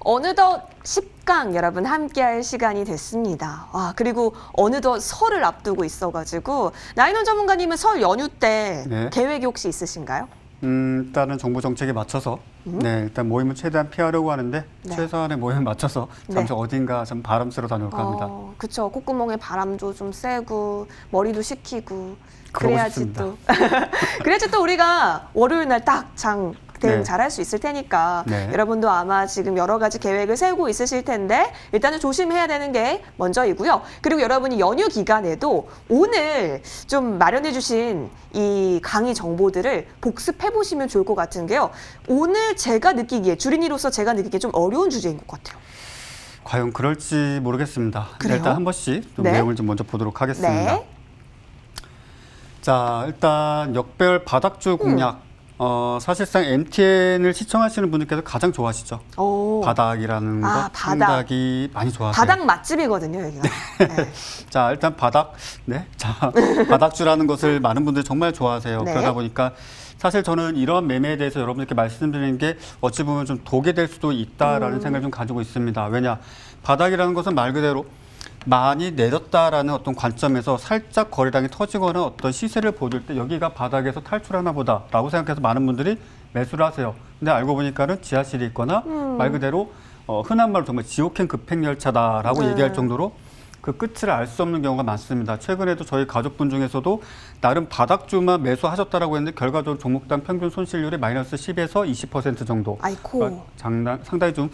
어느덧 10강 여러분 함께할 시간이 됐습니다. 와 그리고 어느덧 설을 앞두고 있어가지고 나인원 전문가님은 설 연휴 때 네. 계획이 혹시 있으신가요? 음, 일단은 정부 정책에 맞춰서 네, 일단 모임을 최대한 피하려고 하는데 네. 최소한의 모임에 맞춰서 잠시 네. 어딘가 좀 바람 쐬러 다녀올까 합니다. 어, 그쵸. 콧구멍에 바람도 좀 쐬고 머리도 식히고 그래야지 싶습니다. 또 그래야지 또 우리가 월요일 날 딱 장 대응 네. 잘할 수 있을 테니까 네. 여러분도 아마 지금 여러 가지 계획을 세우고 있으실 텐데 일단은 조심해야 되는 게 먼저이고요. 그리고 여러분이 연휴 기간에도 오늘 좀 마련해 주신 이 강의 정보들을 복습해 보시면 좋을 것 같은 게요. 오늘 제가 느끼기에 주린이로서 제가 느끼기에 좀 어려운 주제인 것 같아요. 과연 그럴지 모르겠습니다. 그래요? 일단 한 번씩 좀 네. 내용을 좀 먼저 보도록 하겠습니다. 네. 자, 일단 역별 바닥주 공략. 어, 사실상 MTN을 시청하시는 분들께서 가장 좋아하시죠. 오. 바닥이라는 아, 것 바닥. 상당히 많이 좋아하세요. 바닥 맛집이거든요, 여기가. 네. 자, 일단 바닥, 네. 자, 바닥주라는 것을 많은 분들이 정말 좋아하세요. 네. 그러다 보니까 사실 저는 이런 매매에 대해서 여러분들께 말씀드리는 게 어찌 보면 좀 독이 될 수도 있다라는 음. 생각을 좀 가지고 있습니다. 왜냐, 바닥이라는 것은 말 그대로 많이 내렸다라는 어떤 관점에서 살짝 거래량이 터지거나 어떤 시세를 보여줄 때 여기가 바닥에서 탈출하나 보다라고 생각해서 많은 분들이 매수를 하세요. 근데 알고 보니까는 지하실이 있거나 음. 말 그대로 어, 흔한 말로 정말 지옥행 급행열차다라고 네. 얘기할 정도로 그 끝을 알 수 없는 경우가 많습니다. 최근에도 저희 가족분 중에서도 나름 바닥주만 매수하셨다라고 했는데 결과적으로 종목당 평균 손실률이 마이너스 10에서 20% 정도. 아이코. 그러니까 장난, 상당히 좀,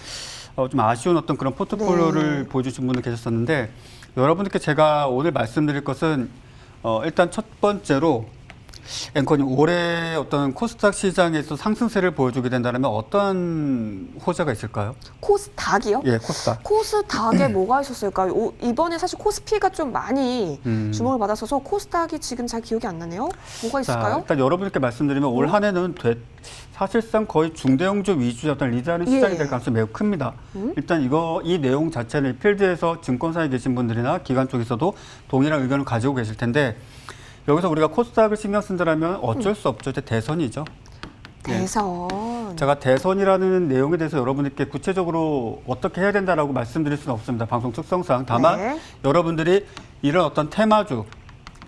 어, 좀 아쉬운 어떤 그런 포트폴리오를 네. 보여주신 분들 계셨었는데 여러분들께 제가 오늘 말씀드릴 것은 어, 일단 첫 번째로 앵커님 올해 어떤 코스닥 시장에서 상승세를 보여주게 된다면 어떠한 호재가 있을까요? 코스닥이요? 예, 코스닥. 코스닥에 뭐가 있었을까요? 오, 이번에 사실 코스피가 좀 많이 음. 주목을 받았어서 코스닥이 지금 잘 기억이 안 나네요. 뭐가 자, 있을까요? 일단 여러분께 말씀드리면 올 한 해는 되- 사실상 거의 중대형주 어떤 리드하는 시장이 예. 될 가능성이 매우 큽니다. 음? 일단 이거 이 내용 자체는 필드에서 증권사에 계신 분들이나 기관 쪽에서도 동일한 의견을 가지고 계실 텐데 여기서 우리가 코스닥을 신경 쓴다면 어쩔 수 없죠. 이제 대선이죠. 네. 대선. 제가 대선이라는 내용에 대해서 여러분들께 구체적으로 어떻게 해야 된다라고 말씀드릴 수는 없습니다. 방송 특성상. 다만 네. 여러분들이 이런 어떤 테마주,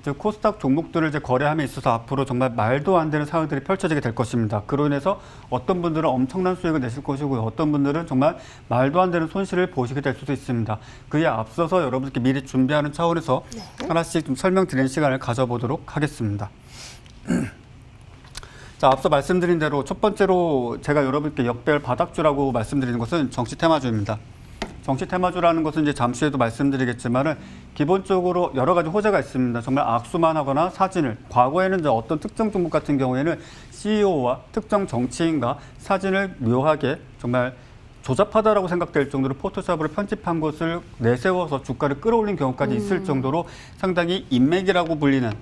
즉 코스닥 종목들을 이제 거래함에 있어서 앞으로 정말 말도 안 되는 상황들이 펼쳐지게 될 것입니다. 그로 인해서 어떤 분들은 엄청난 수익을 내실 것이고요. 어떤 분들은 정말 말도 안 되는 손실을 보시게 될 수도 있습니다. 그에 앞서서 여러분들께 미리 준비하는 차원에서 네. 하나씩 좀 설명드리는 시간을 가져보도록 하겠습니다. 자, 앞서 말씀드린 대로 첫 번째로 제가 여러분께 역별 바닥주라고 말씀드리는 것은 정치 테마주입니다. 정치 테마주라는 것은 이제 잠시 후에도 말씀드리겠지만은 기본적으로 여러 가지 호재가 있습니다. 정말 악수만 하거나 사진을 과거에는 이제 어떤 특정 종목 같은 경우에는 CEO와 특정 정치인과 사진을 묘하게 정말 조잡하다라고 생각될 정도로 포토샵으로 편집한 것을 내세워서 주가를 끌어올린 경우까지 있을 정도로 상당히 인맥이라고 불리는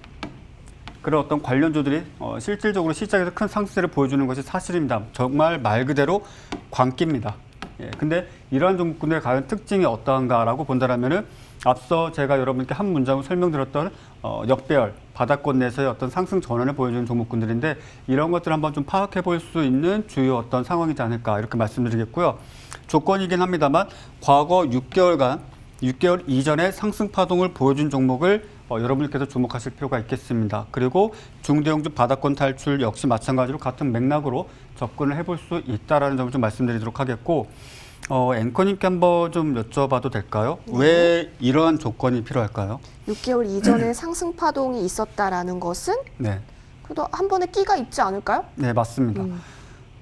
그런 어떤 관련주들이 어, 실질적으로 시장에서 큰 상승세를 보여주는 것이 사실입니다. 정말 말 그대로 광기입니다. 예, 근데 이러한 종목군의 과연 특징이 어떠한가라고 본다면은 앞서 제가 여러분께 한 문장을 설명드렸던 어, 역배열 바닥권 내에서의 어떤 상승 전환을 보여주는 종목군들인데 이런 것들을 한번 좀 파악해 볼 수 있는 주요 어떤 상황이지 않을까 이렇게 말씀드리겠고요. 조건이긴 합니다만 과거 6개월간 6개월 이전에 상승 파동을 보여준 종목을 어, 여러분께서 주목하실 필요가 있겠습니다. 그리고 중대형주 바닥권 탈출 역시 마찬가지로 같은 맥락으로 접근을 해볼 수 있다라는 점을 좀 말씀드리도록 하겠고 어, 앵커님께 한번 좀 여쭤봐도 될까요? 왜 이러한 조건이 필요할까요? 6개월 이전에 상승 파동이 있었다라는 것은 네, 그래도 한 번에 끼가 있지 않을까요? 네 맞습니다. 음.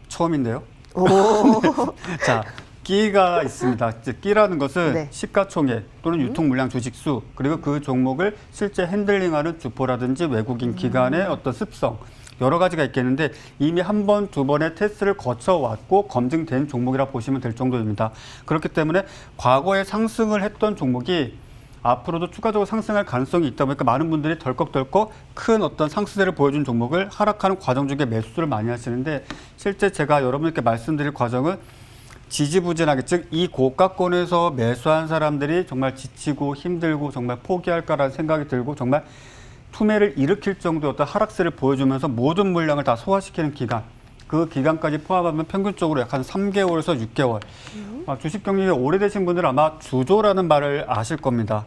처음인데요. 오. 자, 끼가 있습니다. 즉, 끼라는 것은 네. 시가총액 또는 유통 물량 주식수 그리고 그 종목을 실제 핸들링하는 주포라든지 외국인 기관의 어떤 습성 여러 가지가 있겠는데 이미 한 번, 두 번의 테스트를 거쳐왔고 검증된 종목이라 보시면 될 정도입니다. 그렇기 때문에 과거에 상승을 했던 종목이 앞으로도 추가적으로 상승할 가능성이 있다 보니까 많은 분들이 덜컥덜컥 큰 어떤 상승세를 보여준 종목을 하락하는 과정 중에 매수를 많이 하시는데 실제 제가 여러분께 말씀드릴 과정은 지지부진하게 즉 이 고가권에서 매수한 사람들이 정말 지치고 힘들고 정말 포기할까라는 생각이 들고 정말 투매를 일으킬 정도의 어떤 하락세를 보여주면서 모든 물량을 다 소화시키는 기간 그 기간까지 포함하면 평균적으로 약 한 3개월에서 6개월 아, 주식 경력이 오래되신 분들은 아마 주조라는 말을 아실 겁니다.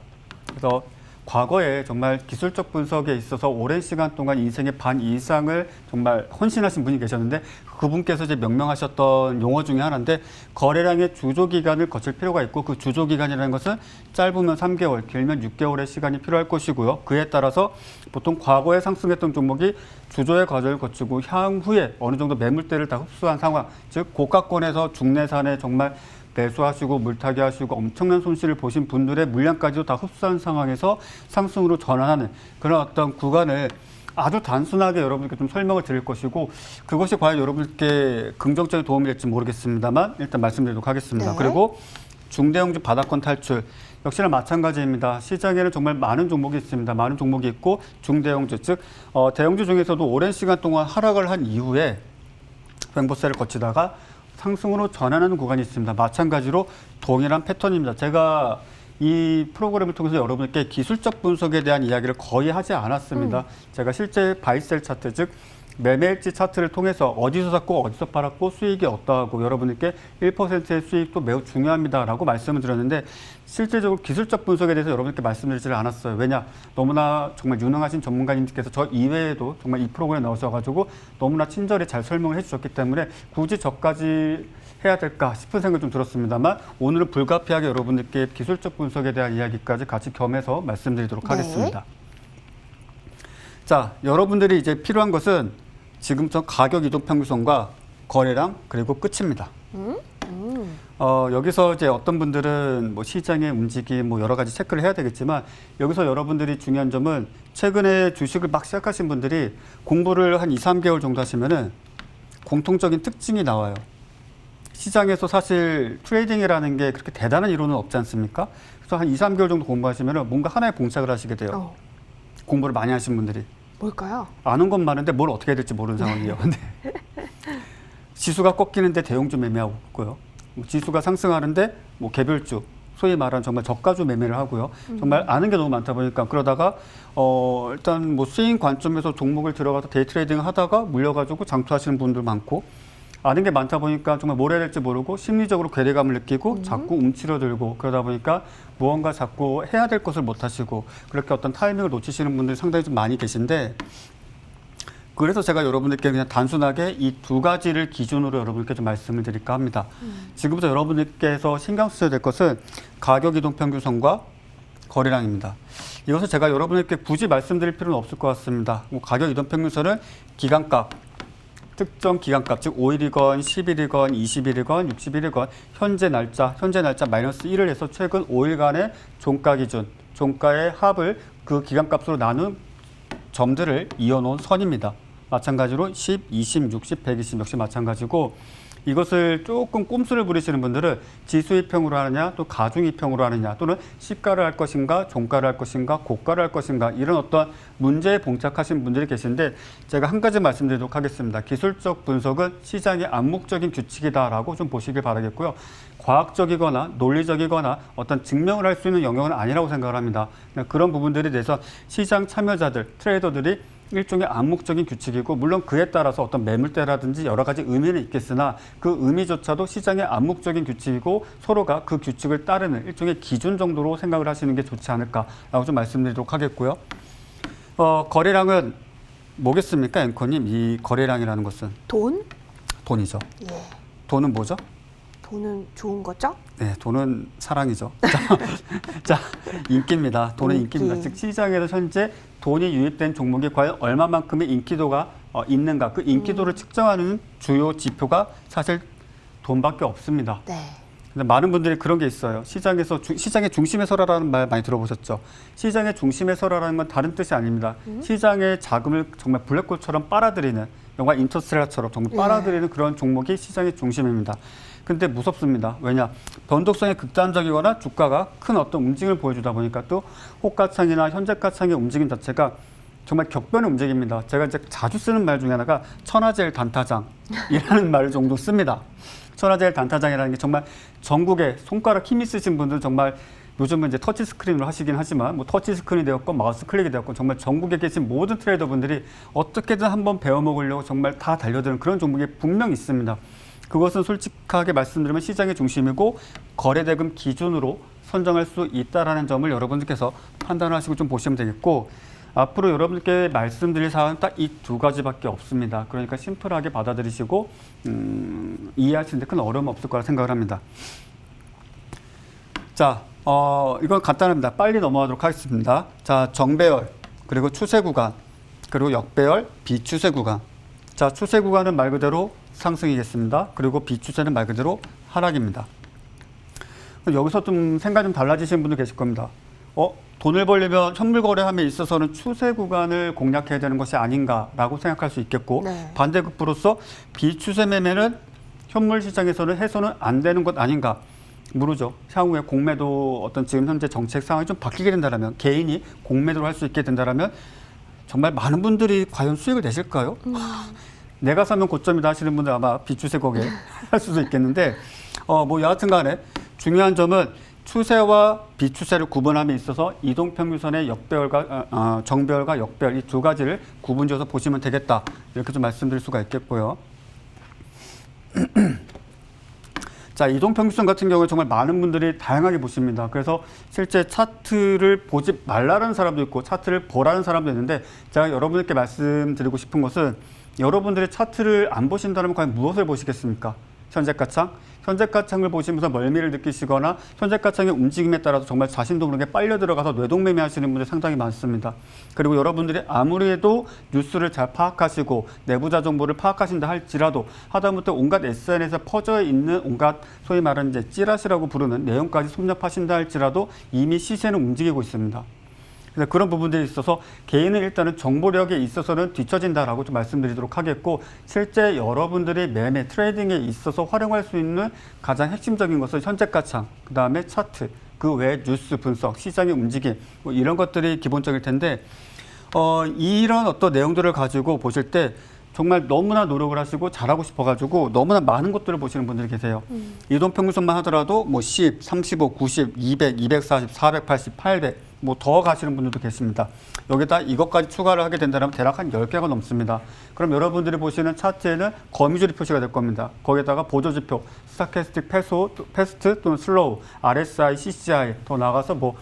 그래서 과거에 정말 기술적 분석에 있어서 오랜 시간 동안 인생의 반 이상을 정말 헌신하신 분이 계셨는데 그분께서 이제 명명하셨던 용어 중에 하나인데 거래량의 주조 기간을 거칠 필요가 있고 그 주조 기간이라는 것은 짧으면 3개월, 길면 6개월의 시간이 필요할 것이고요. 그에 따라서 보통 과거에 상승했던 종목이 주조의 과정을 거치고 향후에 어느 정도 매물대를 다 흡수한 상황, 즉 고가권에서 중내산에 정말 매수하시고 물타기 하시고 엄청난 손실을 보신 분들의 물량까지도 다 흡수한 상황에서 상승으로 전환하는 그런 어떤 구간을 아주 단순하게 여러분께 좀 설명을 드릴 것이고 그것이 과연 여러분께 긍정적인 도움이 될지 모르겠습니다만 일단 말씀드리도록 하겠습니다. 네. 그리고 중대형주 바닥권 탈출 역시나 마찬가지입니다. 시장에는 정말 많은 종목이 있습니다. 많은 종목이 있고 중대형주 즉 어, 대형주 중에서도 오랜 시간 동안 하락을 한 이후에 횡보세를 거치다가 상승으로 전환하는 구간이 있습니다. 마찬가지로 동일한 패턴입니다. 제가 이 프로그램을 통해서 여러분께 기술적 분석에 대한 이야기를 거의 하지 않았습니다. 제가 실제 바이셀 차트 즉 매매일지 차트를 통해서 어디서 샀고 어디서 팔았고 수익이 어떠하고 여러분께 1%의 수익도 매우 중요합니다라고 말씀을 드렸는데 실제적으로 기술적 분석에 대해서 여러분께 말씀드리지를 않았어요. 왜냐 너무나 정말 유능하신 전문가님께서 저 이외에도 정말 이 프로그램에 나오셔가지고 너무나 친절히 잘 설명을 해주셨기 때문에 굳이 저까지 해야 될까 싶은 생각이 좀 들었습니다만 오늘은 불가피하게 여러분들께 기술적 분석에 대한 이야기까지 같이 겸해서 말씀드리도록 네. 하겠습니다. 자, 여러분들이 이제 필요한 것은 지금부터 가격 이동 평균선과 거래량 그리고 끝입니다. 어, 여기서 이제 어떤 분들은 뭐 시장의 움직임 뭐 여러 가지 체크를 해야 되겠지만 여기서 여러분들이 중요한 점은 최근에 주식을 막 시작하신 분들이 공부를 한 2, 3개월 정도 하시면은 공통적인 특징이 나와요. 시장에서 사실 트레이딩이라는 게 그렇게 대단한 이론은 없지 않습니까? 그래서 한 2, 3개월 정도 공부하시면은 뭔가 하나에 봉착을 하시게 돼요. 어, 공부를 많이 하신 분들이. 뭘까요? 아는 건 많은데 뭘 어떻게 해야 될지 모르는 상황이에요. 근데 지수가 꺾이는데 대형 주 매매하고 있고요. 뭐 지수가 상승하는데 뭐 개별주 소위 말하는 정말 저가주 매매를 하고요. 정말 아는 게 너무 많다 보니까 그러다가 어 일단 뭐 스윙 관점에서 종목을 들어가서 데이 트레이딩 하다가 물려가지고 장투하시는 분들 많고 아는 게 많다 보니까 정말 뭘 해야 될지 모르고 심리적으로 괴리감을 느끼고 자꾸 움츠러들고 그러다 보니까 무언가 자꾸 해야 될 것을 못 하시고 그렇게 어떤 타이밍을 놓치시는 분들이 상당히 좀 많이 계신데 그래서 제가 여러분들께 그냥 단순하게 이 두 가지를 기준으로 여러분께 좀 말씀을 드릴까 합니다. 지금부터 여러분들께서 신경 쓰셔야 될 것은 가격 이동 평균선과 거래량입니다. 이것을 제가 여러분들께 굳이 말씀드릴 필요는 없을 것 같습니다. 뭐 가격 이동 평균선은 기간값, 특정 기간값, 즉 5일이건 10일이건 20일이건 60일이건 현재 날짜, 현재 날짜 마이너스 1을 해서 최근 5일간의 종가 기준, 종가의 합을 그 기간값으로 나눈 점들을 이어놓은 선입니다. 마찬가지로 10, 20, 60, 120 역시 마찬가지고 이것을 조금 꼼수를 부리시는 분들은 지수이평으로 하느냐 또 가중이평으로 하느냐 또는 시가를 할 것인가 종가를 할 것인가 고가를 할 것인가 이런 어떤 문제에 봉착하신 분들이 계신데 제가 한 가지 말씀드리도록 하겠습니다. 기술적 분석은 시장의 암묵적인 규칙이다라고 좀 보시길 바라겠고요. 과학적이거나 논리적이거나 어떤 증명을 할 수 있는 영역은 아니라고 생각을 합니다. 그런 부분들에 대해서 시장 참여자들, 트레이더들이 일종의 암묵적인 규칙이고 물론 그에 따라서 어떤 매물대라든지 여러 가지 의미는 있겠으나 그 의미조차도 시장의 암묵적인 규칙이고 서로가 그 규칙을 따르는 일종의 기준 정도로 생각을 하시는 게 좋지 않을까라고 좀 말씀드리도록 하겠고요. 어, 거래량은 뭐겠습니까, 앵커님? 이 거래량이라는 것은 돈? 돈이죠. 예. 돈은 뭐죠? 돈은 좋은 거죠? 네, 돈은 사랑이죠. 자, 자, 인기입니다. 돈은 인기. 인기입니다. 즉 시장에서 현재 돈이 유입된 종목이 과연 얼마만큼의 인기도가 어, 있는가, 그 인기도를 측정하는 주요 지표가 사실 돈밖에 없습니다. 네. 근데 많은 분들이 그런 게 있어요. 시장에서 주- 시장의 중심에 서라라는 말 많이 들어보셨죠? 시장의 중심에 서라라는 건 다른 뜻이 아닙니다. 시장의 자금을 정말 블랙홀처럼 빨아들이는 영화 인터스텔라처럼 정말 예. 빨아들이는 그런 종목이 시장의 중심입니다. 근데 무섭습니다. 왜냐? 변동성이 극단적이거나 주가가 큰 어떤 움직임을 보여주다 보니까 또 호가창이나 현재가창의 움직임 자체가 정말 격변의 움직입니다. 제가 이제 자주 쓰는 말 중에 하나가 천하제일 단타장이라는 말을 종종 씁니다. 천하제일 단타장이라는 게 정말 전국에 손가락 힘 있으신 분들 정말 요즘은 이제 터치 스크린으로 하시긴 하지만 뭐 터치 스크린이 되었건 마우스 클릭이 되었건 정말 전국에 계신 모든 트레이더 분들이 어떻게든 한번 배워 먹으려고 정말 다 달려드는 그런 종목이 분명 있습니다. 그것은 솔직하게 말씀드리면 시장의 중심이고 거래대금 기준으로 선정할 수 있다라는 점을 여러분들께서 판단하시고 좀 보시면 되겠고 앞으로 여러분들께 말씀드릴 사항은 딱 이 두 가지밖에 없습니다. 그러니까 심플하게 받아들이시고 음, 이해하시는데 큰 어려움 없을 거라 생각을 합니다. 자, 어, 이건 간단합니다. 빨리 넘어가도록 하겠습니다. 자, 정배열, 그리고 추세 구간, 그리고 역배열, 비추세 구간. 자, 추세 구간은 말 그대로 상승이겠습니다. 그리고 비추세는 말 그대로 하락입니다. 여기서 좀 생각 좀 달라지시는 분들 계실 겁니다. 어, 돈을 벌려면 현물 거래함에 있어서는 추세 구간을 공략해야 되는 것이 아닌가라고 생각할 수 있겠고 네. 반대급부로서 비추세 매매는 현물 시장에서는 해서는 안 되는 것 아닌가 모르죠. 향후에 공매도 어떤 지금 현재 정책 상황이 좀 바뀌게 된다면 개인이 공매도를 할 수 있게 된다면 정말 많은 분들이 과연 수익을 내실까요? 내가 사면 고점이다 하시는 분들 아마 비추세 거기에 할 수도 있겠는데 어 뭐 여하튼 간에 중요한 점은 추세와 비추세를 구분함에 있어서 이동평균선의 역배열과 어, 어, 정배열과 역배열 이 두 가지를 구분지어서 보시면 되겠다 이렇게 좀 말씀드릴 수가 있겠고요. 자, 이동평균선 같은 경우에 정말 많은 분들이 다양하게 보십니다. 그래서 실제 차트를 보지 말라는 사람도 있고 차트를 보라는 사람도 있는데 제가 여러분들께 말씀드리고 싶은 것은 여러분들이 차트를 안 보신다면 과연 무엇을 보시겠습니까? 현재 가창? 현재 가창을 보시면서 멀미를 느끼시거나 현재 가창의 움직임에 따라서 정말 자신도 모르게 빨려 들어가서 뇌동매매 하시는 분들이 상당히 많습니다. 그리고 여러분들이 아무리 해도 뉴스를 잘 파악하시고 내부자 정보를 파악하신다 할지라도 하다못해 온갖 SNS에 퍼져 있는 온갖 소위 말하는 이제 찌라시라고 부르는 내용까지 섭렵하신다 할지라도 이미 시세는 움직이고 있습니다. 그래서 그런 부분들이 있어서 개인은 일단은 정보력에 있어서는 뒤처진다라고 좀 말씀드리도록 하겠고 실제 여러분들이 매매 트레이딩에 있어서 활용할 수 있는 가장 핵심적인 것은 현재 가창, 그 다음에 차트, 그외 뉴스 분석, 시장의 움직임 뭐 이런 것들이 기본적일 텐데 어, 이런 어떤 내용들을 가지고 보실 때 정말 너무나 노력을 하시고 잘하고 싶어가지고 너무나 많은 것들을 보시는 분들이 계세요. 이동평균선만 하더라도 뭐 10, 35, 90, 200, 240, 480, 800 뭐 더 가시는 분들도 계십니다. 여기다 이것까지 추가를 하게 된다면 대략 한 10개가 넘습니다. 그럼 여러분들이 보시는 차트에는 거미줄이 표시가 될 겁니다. 거기에다가 보조지표, 스타캐스틱 패소, 패스트 또는 슬로우, RSI, CCI 더 나가서 뭐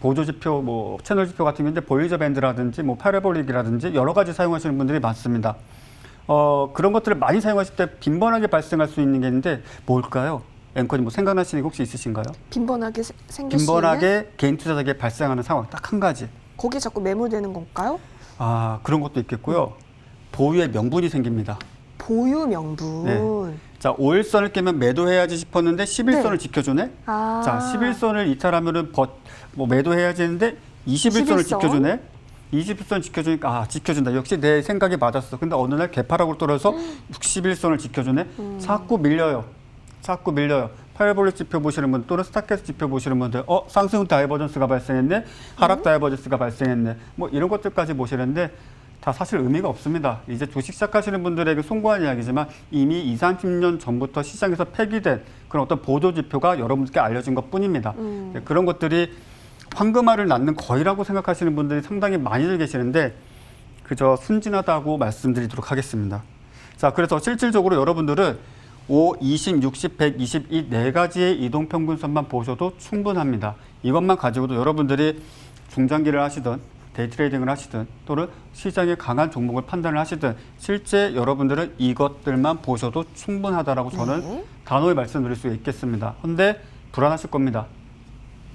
보조지표, 뭐 채널 지표 같은 경우는 볼리저 밴드라든지 뭐 파라볼릭이라든지 여러 가지 사용하시는 분들이 많습니다. 어, 그런 것들을 많이 사용하실 때 빈번하게 발생할 수 있는 게 있는데 뭘까요? 앵커님 뭐 생각나시는 게 혹시 있으신가요? 빈번하게 세- 생길 빈번하게 개인 투자자에게 발생하는 상황 딱 한 가지. 거기에 자꾸 매몰되는 건가요? 아 그런 것도 있겠고요. 보유의 명분이 생깁니다. 보유 명분. 네. 자 5일선을 깨면 매도해야지 싶었는데 11선을 네. 지켜주네. 아. 자 11선을 이탈하면은 버, 뭐 매도해야지 했는데 21선을 21선. 지켜주네. 20선 지켜주니까 아 지켜준다. 역시 내 생각이 맞았어. 근데 어느 날 개파락으로 떨어져서 61선을 지켜주네. 음. 자꾸 밀려요. 자꾸 밀려요. 파라볼릭 지표 보시는 분 또는 스타캐스 지표 보시는 분들 어 상승 다이버전스가 발생했네. 하락 음. 다이버전스가 발생했네. 뭐 이런 것들까지 보시는데 다 사실 의미가 없습니다. 이제 주식 시작하시는 분들에게 송구한 이야기지만 이미 2, 30년 전부터 시장에서 폐기된 그런 어떤 보도 지표가 여러분들께 알려진 것 뿐입니다. 음. 네, 그런 것들이 황금알을 낳는 거위라고 생각하시는 분들이 상당히 많이들 계시는데 그저 순진하다고 말씀드리도록 하겠습니다. 자, 그래서 실질적으로 여러분들은 5, 20, 60, 120 이 네 가지의 이동 평균선만 보셔도 충분합니다. 이것만 가지고도 여러분들이 중장기를 하시든 데이 트레이딩을 하시든 또는 시장의 강한 종목을 판단을 하시든 실제 여러분들은 이것들만 보셔도 충분하다라고 저는 네. 단호히 말씀드릴 수 있겠습니다. 근데 불안하실 겁니다.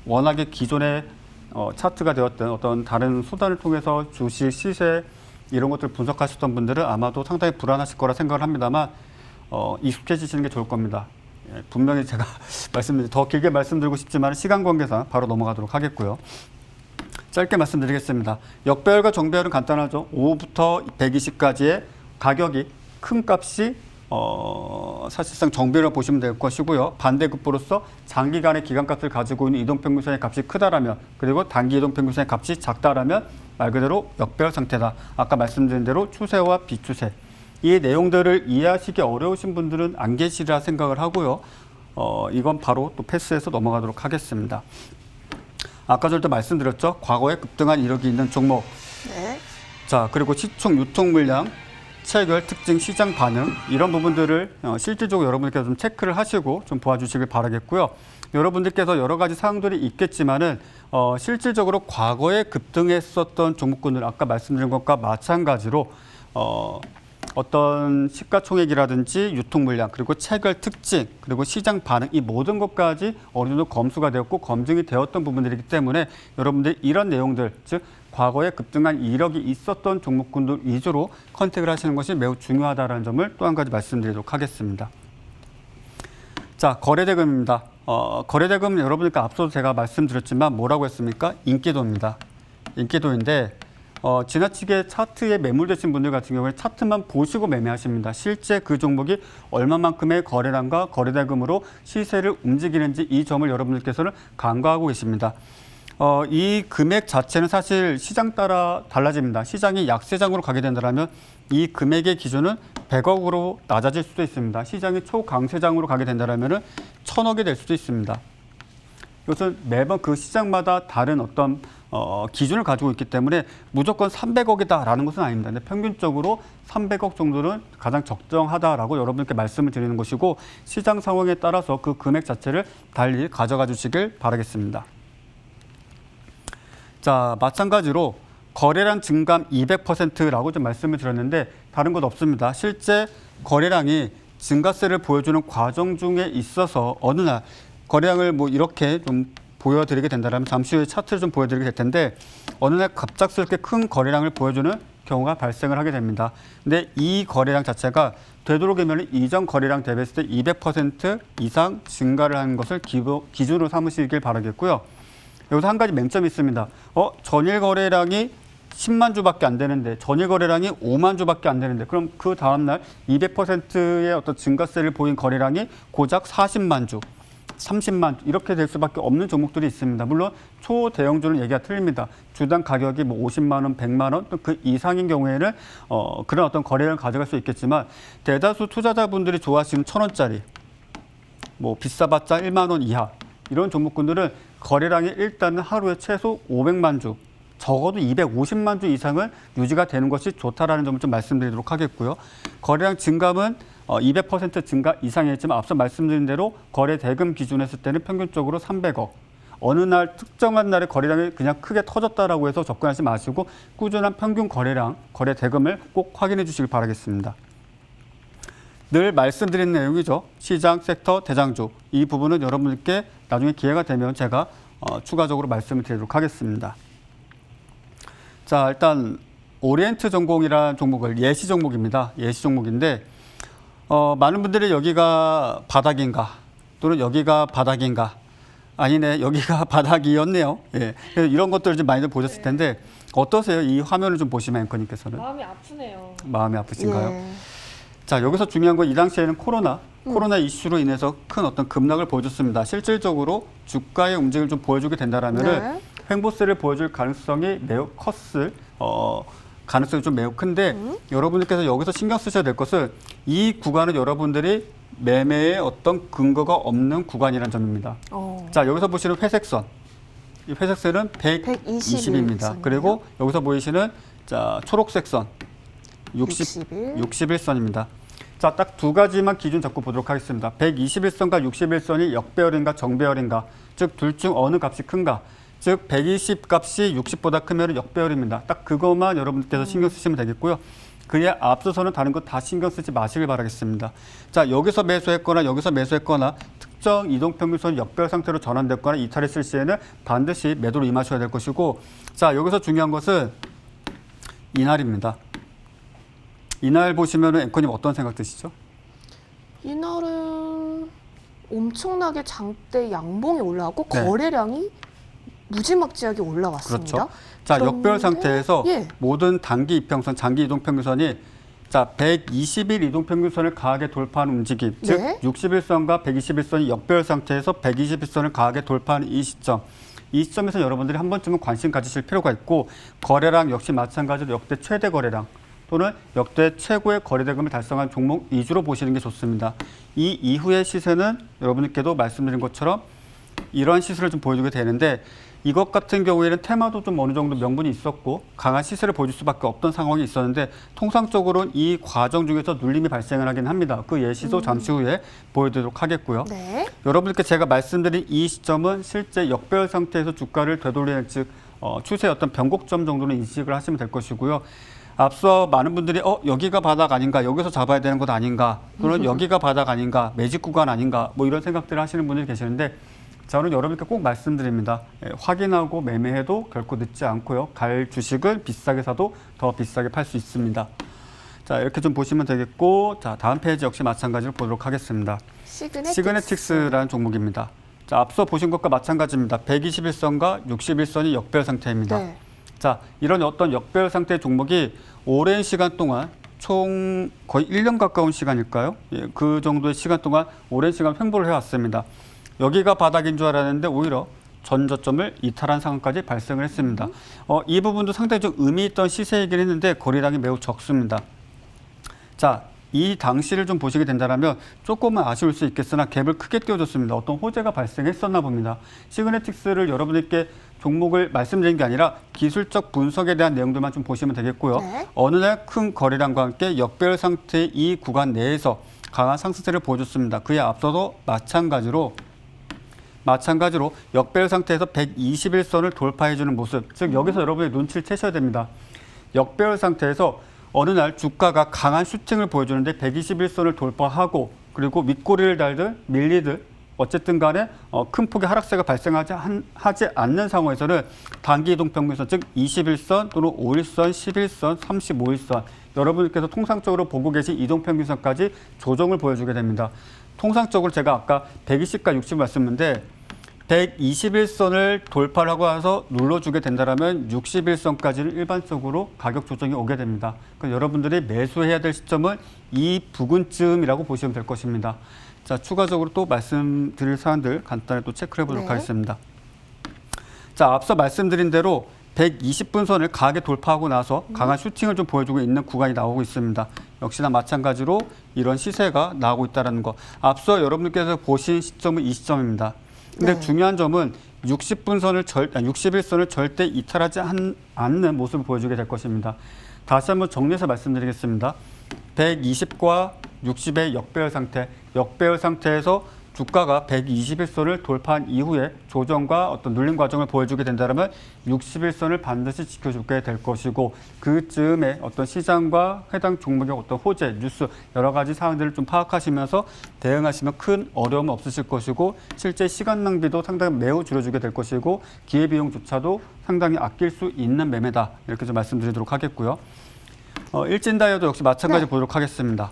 워낙에 기존의 어, 차트가 되었던 어떤 다른 수단을 통해서 주식 시세 이런 것들 을 분석하셨던 분들은 아마도 상당히 불안하실 거라 생각을 합니다만 어, 익숙해지시는 게 좋을 겁니다. 예, 분명히 제가 말씀드리 더 길게 말씀드리고 싶지만 시간 관계상 바로 넘어가도록 하겠고요. 짧게 말씀드리겠습니다. 역배열과 정배열은 간단하죠. 5부터 120까지의 가격이 큰 값이 어, 사실상 정배열 보시면 될 것이고요. 반대급부로서 장기간의 기간값을 가지고 있는 이동평균선의 값이 크다라면 그리고 단기 이동평균선의 값이 작다라면 말 그대로 역배열 상태다. 아까 말씀드린 대로 추세와 비추세. 이 내용들을 이해하시기 어려우신 분들은 안 계시리라 생각을 하고요. 어, 이건 바로 또 패스해서 넘어가도록 하겠습니다. 아까 전에도 말씀드렸죠. 과거에 급등한 이력이 있는 종목. 네. 자, 그리고 시총 유통 물량, 체결 특징, 시장 반응 이런 부분들을 어, 실질적으로 여러분께서 좀 체크를 하시고 좀 도와주시길 바라겠고요. 여러분들께서 여러 가지 사항들이 있겠지만은 어, 실질적으로 과거에 급등했었던 종목군들 아까 말씀드린 것과 마찬가지로 어, 어떤 시가총액이라든지 유통 물량 그리고 체결 특징 그리고 시장 반응 이 모든 것까지 어느 정도 검수가 되었고 검증이 되었던 부분들이기 때문에 여러분들 이런 내용들 즉 과거에 급등한 이력이 있었던 종목군들 위주로 컨택을 하시는 것이 매우 중요하다는 점을 또 한 가지 말씀드리도록 하겠습니다. 자, 거래대금입니다. 어, 거래대금 여러분께 앞서도 제가 말씀드렸지만 뭐라고 했습니까? 인기도입니다. 인기도인데 어, 지나치게 차트에 매몰되신 분들 같은 경우에 차트만 보시고 매매하십니다. 실제 그 종목이 얼마만큼의 거래량과 거래대금으로 시세를 움직이는지 이 점을 여러분들께서는 간과하고 계십니다. 어, 이 금액 자체는 사실 시장 따라 달라집니다. 시장이 약세장으로 가게 된다면 이 금액의 기준은 100억으로 낮아질 수도 있습니다. 시장이 초강세장으로 가게 된다면 천억이 될 수도 있습니다. 이것은 매번 그 시장마다 다른 어떤 어, 기준을 가지고 있기 때문에 무조건 300억이다라는 것은 아닙니다. 근데 평균적으로 300억 정도는 가장 적정하다라고 여러분께 말씀을 드리는 것이고 시장 상황에 따라서 그 금액 자체를 달리 가져가 주시길 바라겠습니다. 자, 마찬가지로 거래량 증감 200%라고 좀 말씀을 드렸는데 다른 것 없습니다. 실제 거래량이 증가세를 보여주는 과정 중에 있어서 어느 날 거래량을 뭐 이렇게 좀 보여드리게 된다면 잠시 후에 차트를 좀 보여드리게 될 텐데 어느 날 갑작스럽게 큰 거래량을 보여주는 경우가 발생을 하게 됩니다. 근데 이 거래량 자체가 되도록이면 이전 거래량 대비했을 때 200% 이상 증가를 하는 것을 기준으로 삼으시길 바라겠고요. 여기서 한 가지 맹점이 있습니다. 어, 전일 거래량이 10만 주밖에 안 되는데 전일 거래량이 5만 주밖에 안 되는데 그럼 그 다음 날 200%의 어떤 증가세를 보인 거래량이 고작 40만 주, 30만 주 이렇게 될 수밖에 없는 종목들이 있습니다. 물론 초대형주는 얘기가 틀립니다. 주당 가격이 뭐 50만 원, 100만 원 또 그 이상인 경우에는 어, 그런 어떤 거래량을 가져갈 수 있겠지만 대다수 투자자분들이 좋아하시는 천 원짜리 뭐 비싸봤자 1만 원 이하 이런 종목군들은 거래량이 일단은 하루에 최소 500만 주 적어도 250만 주 이상은 유지가 되는 것이 좋다라는 점을 좀 말씀드리도록 하겠고요. 거래량 증감은 어, 200% 증가 이상이었지만 앞서 말씀드린 대로 거래 대금 기준 했을 때는 평균적으로 300억. 어느 날 특정한 날에 거래량이 그냥 크게 터졌다라고 해서 접근하지 마시고 꾸준한 평균 거래량, 거래 대금을 꼭 확인해 주시길 바라겠습니다. 늘 말씀드린 내용이죠. 시장, 섹터, 대장주. 이 부분은 여러분들께 나중에 기회가 되면 제가 어, 추가적으로 말씀을 드리도록 하겠습니다. 자, 일단 오리엔트 전공이라는 종목을 예시 종목입니다. 예시 종목인데 어, 많은 분들이 여기가 바닥인가 또는 여기가 바닥인가 아니네 여기가 바닥이었네요. 예, 이런 것들을 좀 많이들 보셨을 텐데 어떠세요? 이 화면을 좀 보시면 앵커님께서는 마음이 아프네요. 마음이 아프신가요? 예. 자 여기서 중요한 건 이 당시에는 코로나 코로나 이슈로 인해서 큰 어떤 급락을 보여줬습니다. 실질적으로 주가의 움직임을 좀 보여주게 된다라면은 네. 횡보세를 보여줄 가능성이 매우 컸을 어, 가능성이 좀 매우 큰데 여러분들께서 여기서 신경 쓰셔야 될 것은 이 구간은 여러분들이 매매의 어떤 근거가 없는 구간이라는 점입니다. 어. 자 여기서 보시는 회색선 이 회색선은 120 120입니다. 선이네요. 그리고 여기서 보이시는 자 초록색 선 60, 61. 61 선입니다. 자, 딱 두 가지만 기준 잡고 보도록 하겠습니다. 121선과 61선이 역배열인가 정배열인가, 즉 둘 중 어느 값이 큰가. 즉 120 값이 60보다 크면 역배열입니다. 딱 그것만 여러분께서 신경 쓰시면 되겠고요. 그에 앞서서는 다른 거 다 신경 쓰지 마시길 바라겠습니다. 자, 여기서 매수했거나 여기서 매수했거나 특정 이동평균선 역별 상태로 전환됐거나 이탈했을 시에는 반드시 매도로 임하셔야 될 것이고 자, 여기서 중요한 것은 이날입니다. 이날 보시면은 앵커님 어떤 생각 드시죠? 이날은 엄청나게 장대 양봉이 올라왔고 네. 거래량이 무지막지하게 올라왔습니다. 그렇죠. 자, 그런데- 역별 상태에서 예. 모든 단기 이평선, 장기 이동 평균선이 자, 120일 이동 평균선을 강하게 돌파하는 움직임, 네. 즉 61선과 121선이 역별 상태에서 121선을 강하게 돌파하는 이 시점. 이 시점에서 여러분들이 한 번쯤은 관심 가지실 필요가 있고 거래량 역시 마찬가지로 역대 최대 거래량 또는 역대 최고의 거래대금을 달성한 종목 위주로 보시는 게 좋습니다. 이 이후의 시세는 여러분들께도 말씀드린 것처럼 이러한 시세를 좀 보여주게 되는데 이것 같은 경우에는 테마도 좀 어느 정도 명분이 있었고 강한 시세를 보여줄 수밖에 없던 상황이 있었는데 통상적으로는 이 과정 중에서 눌림이 발생을 하긴 합니다. 그 예시도 잠시 후에 보여드리도록 하겠고요. 네. 여러분들께 제가 말씀드린 이 시점은 실제 역별 상태에서 주가를 되돌리는 즉 어, 추세의 어떤 변곡점 정도는 인식을 하시면 될 것이고요. 앞서 많은 분들이 어 여기가 바닥 아닌가 여기서 잡아야 되는 것 아닌가 또는 여기가 바닥 아닌가 매직 구간 아닌가 뭐 이런 생각들을 하시는 분들이 계시는데 저는 여러분께 꼭 말씀드립니다. 예, 확인하고 매매해도 결코 늦지 않고요. 갈 주식은 비싸게 사도 더 비싸게 팔 수 있습니다. 자 이렇게 좀 보시면 되겠고 자 다음 페이지 역시 마찬가지로 보도록 하겠습니다. 시그네틱스. 시그네틱스라는 종목입니다. 자, 앞서 보신 것과 마찬가지입니다. 121선과 61선이 역별 상태입니다. 네. 자, 이런 어떤 역별 상태의 종목이 오랜 시간 동안 총 거의 1년 가까운 시간일까요? 예, 그 정도의 시간 동안 오랜 시간 횡보를 해왔습니다. 여기가 바닥인 줄 알았는데 오히려 전저점을 이탈한 상황까지 발생을 했습니다. 어, 이 부분도 상당히 좀 의미 있던 시세이긴 했는데 거래량이 매우 적습니다. 자, 이 당시를 좀 보시게 된다면 조금은 아쉬울 수 있겠으나 갭을 크게 띄워줬습니다. 어떤 호재가 발생했었나 봅니다. 시그네틱스를 여러분들께 종목을 말씀드린 게 아니라 기술적 분석에 대한 내용들만 좀 보시면 되겠고요. 네. 어느 날 큰 거래량과 함께 역별 상태의 이 구간 내에서 강한 상승세를 보여줬습니다. 그에 앞서도 마찬가지로 마찬가지로 역별 상태에서 121선을 돌파해주는 모습, 즉 여기서 여러분이 눈치를 채셔야 됩니다. 역별 상태에서 어느 날 주가가 강한 슈팅을 보여주는데 121선을 돌파하고 그리고 윗꼬리를 달든 밀리듯 어쨌든 간에 어, 큰 폭의 하락세가 발생하지 한- 하지 않는 상황에서는 단기 이동 평균선 즉 21선 또는 5일선, 11선, 35일선 여러분께서 통상적으로 보고 계신 이동 평균선까지 조정을 보여주게 됩니다. 통상적으로 제가 아까 120과 60 말씀했는데 121선을 돌파를 하고 나서 눌러주게 된다면 61선까지는 일반적으로 가격 조정이 오게 됩니다. 그러니까 여러분들이 매수해야 될 시점은 이 부근쯤이라고 보시면 될 것입니다. 자, 추가적으로 또 말씀드릴 사안들 간단히 또 체크해 보도록 네. 하겠습니다. 자, 앞서 말씀드린 대로 120분 선을 강하게 돌파하고 나서 강한 슈팅을 좀 보여주고 있는 구간이 나오고 있습니다. 역시나 마찬가지로 이런 시세가 나오고 있다는 거. 앞서 여러분들께서 보신 시점은 이 시점입니다. 근데 네. 중요한 점은 60분 선을 절, 61선을 절대 이탈하지 않, 않는 모습을 보여주게 될 것입니다. 다시 한번 정리해서 말씀드리겠습니다. 120과 60의 역배열 상태, 역배열 상태에서 주가가 121선을 돌파한 이후에 조정과 어떤 눌림 과정을 보여주게 된다면 61선을 반드시 지켜주게 될 것이고 그쯤에 어떤 시장과 해당 종목의 어떤 호재, 뉴스 여러 가지 사항들을 좀 파악하시면서 대응하시면 큰 어려움 없으실 것이고 실제 시간 낭비도 상당히 매우 줄여주게 될 것이고 기회비용조차도 상당히 아낄 수 있는 매매다 이렇게 좀 말씀드리도록 하겠고요. 어, 일진 다이어도 역시 마찬가지 네. 보도록 하겠습니다.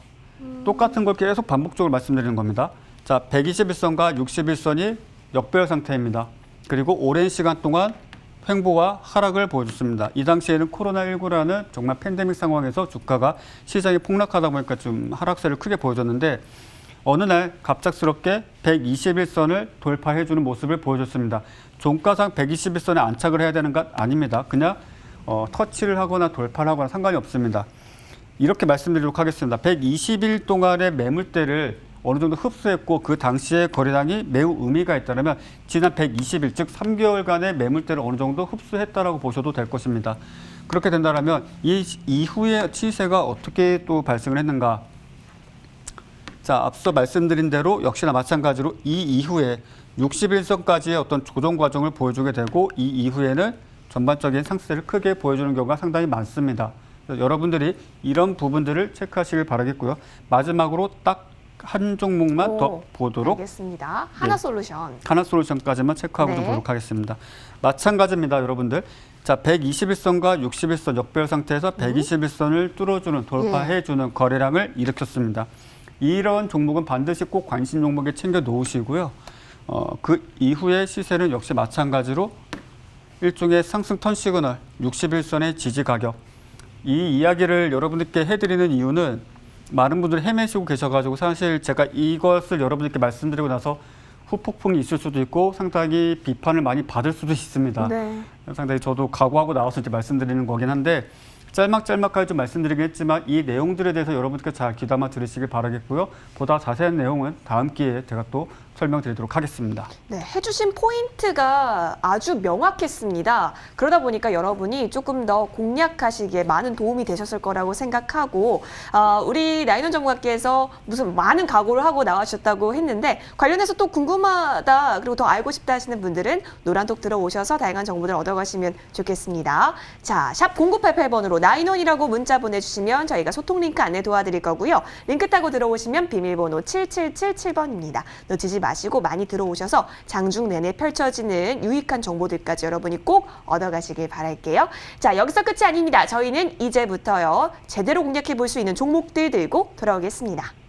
똑같은 걸 계속 반복적으로 말씀드리는 겁니다. 자, 121선과 61선이 역별 상태입니다. 그리고 오랜 시간 동안 횡보와 하락을 보여줬습니다. 이 당시에는 코로나19라는 정말 팬데믹 상황에서 주가가 시장이 폭락하다 보니까 좀 하락세를 크게 보여줬는데 어느 날 갑작스럽게 121선을 돌파해주는 모습을 보여줬습니다. 종가상 121선에 안착을 해야 되는 것 아닙니다. 그냥 어, 터치를 하거나 돌파를 하거나 상관이 없습니다. 이렇게 말씀드리도록 하겠습니다. 120일 동안의 매물대를 어느 정도 흡수했고 그 당시의 거래량이 매우 의미가 있다면 지난 120일 즉 3개월간의 매물대를 어느 정도 흡수했다라고 보셔도 될 것입니다. 그렇게 된다면 이 이후의 시세가 어떻게 또 발생을 했는가? 자, 앞서 말씀드린 대로 역시나 마찬가지로 이 이후에 61선까지의 어떤 조정 과정을 보여주게 되고 이 이후에는 전반적인 상승세를 크게 보여주는 경우가 상당히 많습니다. 여러분들이 이런 부분들을 체크하시길 바라겠고요. 마지막으로 딱 한 종목만 오, 더 보도록 알겠습니다. 하나 예. 솔루션. 하나 솔루션까지만 체크하고 네. 좀 보도록 하겠습니다. 마찬가지입니다, 여러분들. 자, 121선과 61선 역별 상태에서 음. 121선을 뚫어주는 돌파해주는 거래량을 일으켰습니다. 이런 종목은 반드시 꼭 관심 종목에 챙겨 놓으시고요. 어, 그 이후에 시세는 역시 마찬가지로 일종의 상승 턴 시그널 61선의 지지 가격 이 이야기를 여러분들께 해드리는 이유는 많은 분들이 헤매시고 계셔가지고 사실 제가 이것을 여러분들께 말씀드리고 나서 후폭풍이 있을 수도 있고 상당히 비판을 많이 받을 수도 있습니다. 네. 상당히 저도 각오하고 나와서 이제 말씀드리는 거긴 한데 짤막짤막하게 좀 말씀드리긴 했지만 이 내용들에 대해서 여러분들께 잘 귀담아 들으시길 바라겠고요. 보다 자세한 내용은 다음 기회에 제가 또 설명드리도록 하겠습니다. 네, 해주신 포인트가 아주 명확했습니다. 그러다 보니까 여러분이 조금 더 공략하시기에 많은 도움이 되셨을 거라고 생각하고, 아, 우리 나인원 전문가께서 무슨 많은 각오를 하고 나와주셨다고 했는데, 관련해서 또 궁금하다, 그리고 더 알고 싶다 하시는 분들은 노란톡 들어오셔서 다양한 정보들 얻어가시면 좋겠습니다. 자, 샵 0988번으로 나인원이라고 문자 보내주시면 저희가 소통 링크 안내 도와드릴 거고요. 링크 타고 들어오시면 비밀번호 7777번입니다. 놓치지 마시고 많이 들어오셔서 장중 내내 펼쳐지는 유익한 정보들까지 여러분이 꼭 얻어가시길 바랄게요. 자, 여기서 끝이 아닙니다. 저희는 이제부터요, 제대로 공략해 볼 수 있는 종목들 들고 돌아오겠습니다.